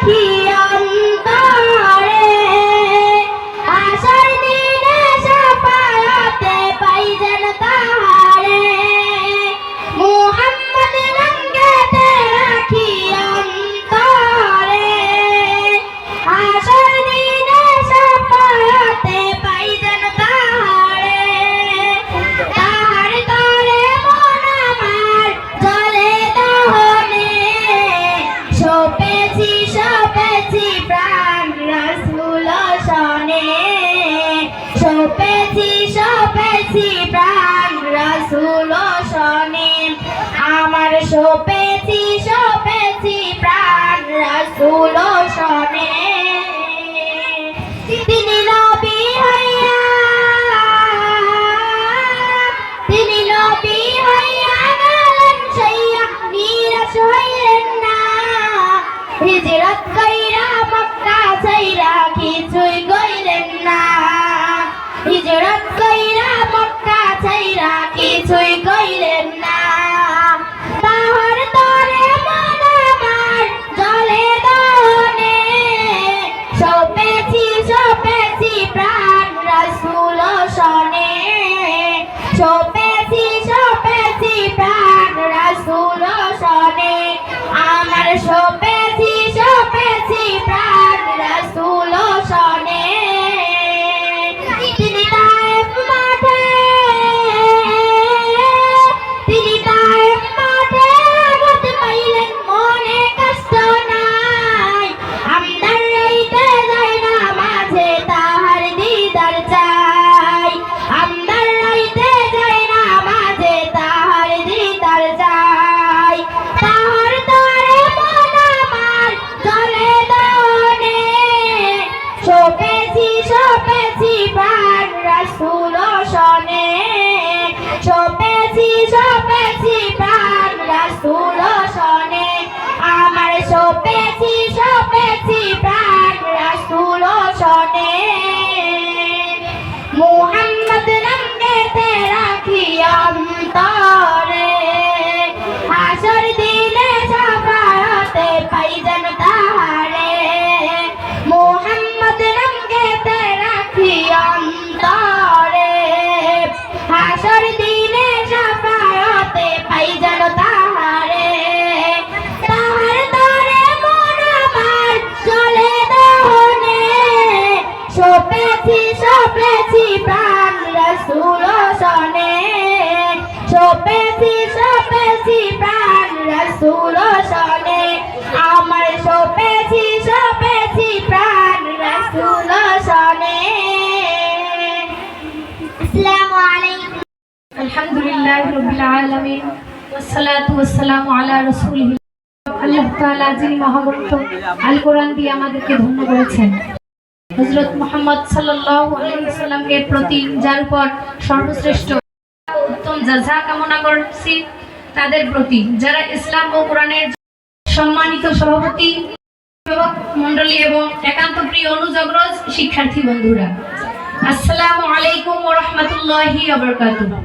দেখি সপেছি সপেছি প্রাণ রসুল শনে তিনি নবী হইয়া, তিনি নবী হইয়া গেলেন সাইয়া নিরাশ হইলেন না। হিজরত কইরা মক্কা ছাইরা কিছুই কইলেন না। হিজরত কইরা না। കോട്ടേ দিয়ে আমাদেরকে ধন্য করেছেন। হযরত মুহাম্মদ সাল্লাল্লাহু আলাইহি সাল্লামের প্রতি যার উপর সর্বশ্রেষ্ঠ উত্তম কামনা করছি, তাদের প্রতি যারা ইসলাম ও কোরআনের সম্মানিত সভাপতি মণ্ডলী এবং একান্ত প্রিয় অনুজগ্রজ শিক্ষার্থী বন্ধুরা, আসসালামু আলাইকুম ওয়া রাহমাতুল্লাহি ওয়া বারাকাতুহু।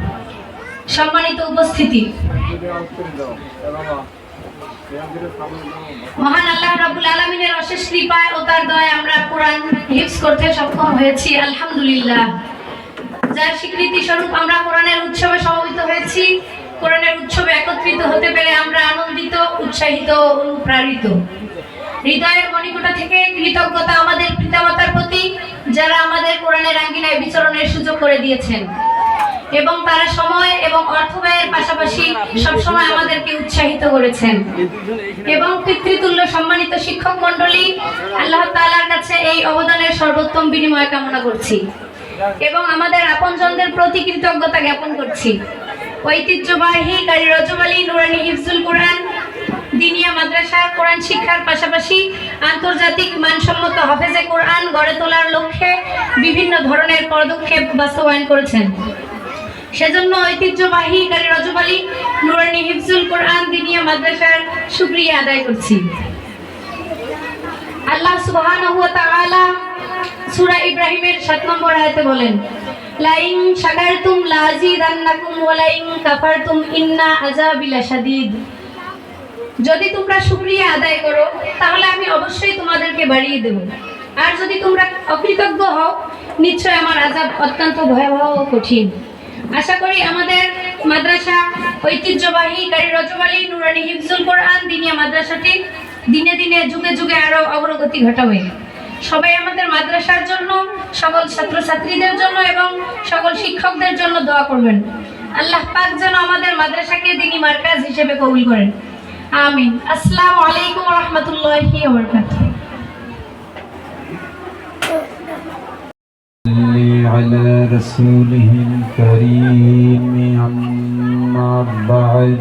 সম্মানিত উপস্থিতি। মহান আল্লাহ রাব্বুল আলামিনের অশেষ কৃপায় ও তার দয়ায় আমরা কোরআন হিফজ করতে সক্ষম হয়েছি, আলহামদুলিল্লাহ। যার স্বীকৃতি স্বরূপ আমরা কোরআনের উৎসবে সমবেত হয়েছি। কোরআনের উৎসবে একত্রিত হতে পেরে আমরা আনন্দিত, উৎসাহিত অনুপ্রাণিত। হৃদয়ের মণিকোটা থেকে কৃতজ্ঞতা আমাদের পিতামাতার প্রতি, যারা আমাদের কোরআনের আঙ্গিনায় বিচরণের সুযোগ করে দিয়েছেন। এবং তারা সময় এবং অর্থ ব্যয়ের পাশাপাশি সবসময় আমাদেরকে উৎসাহিত করেছেন। এবং পিতৃতুল্য সম্মানিত শিক্ষক মন্ডলী আল্লাহ তাআলার কাছে এই অবদানের সর্বোত্তম বিনিময় কামনা করছি। এবং আমাদের আপনজনদের প্রতি কৃতজ্ঞতা জ্ঞাপন করছি। ঐতিহ্যবাহী গাড়ি রজব আলী, নুরানি হিফজুল কোরআন, দিনিয়া মাদ্রাসা, কোরআন শিক্ষার পাশাপাশি আন্তর্জাতিক মানসম্মত হাফেজে কোরআন গড়ে তোলার লক্ষ্যে বিভিন্ন ধরনের পদক্ষেপ বাস্তবায়ন করেছেন। সেজন্য ঐতিহ্যবাহী গাড়ি রজব আলী নুরানি হিফজুল কোরআন দিনিয়া মাদ্রাসার শুকরিয়া আদায় করছি। আল্লাহ সুবহানাহু ওয়া তাআলা সূরা ইব্রাহিমের 7 নম্বর আয়াতে বলেন, লাইন শাকারতুম লাযিদান্নাকুম ওয়া লাইন কাফারতুম ইন্না আযাবি লাশাদীদ যদি তোমরা শুক্রিয়া আদায় করো, তাহলে আমি অবশ্যই তোমাদেরকে বাড়িয়ে দেব। আর যদি তোমরা অকৃতজ্ঞ হও, নিশ্চয় আমার আজাব অত্যন্ত ভয়াবহ ও কঠিন। আশা করি আমাদের মাদ্রাসা ঐতিহ্যবাহী গাড়ি রজবালি নুরানি হিফজুল কোরআন দিনিয়া মাদ্রাসাটি দিনে দিনে যুগে যুগে আরও অগ্রগতি ঘটাবে। সবাই আমাদের মাদ্রাসার জন্য, সকল ছাত্রছাত্রীদের জন্য এবং সকল শিক্ষকদের জন্য দোয়া করবেন। আল্লাহ পাক যেন আমাদের মাদ্রাসাকে দিনী মার্কাজ হিসেবে কবুল করেন। আমিন। আসসালামু আলাইকুম রহমতুল্লাহি صل على رسوله الكريم أما بعد.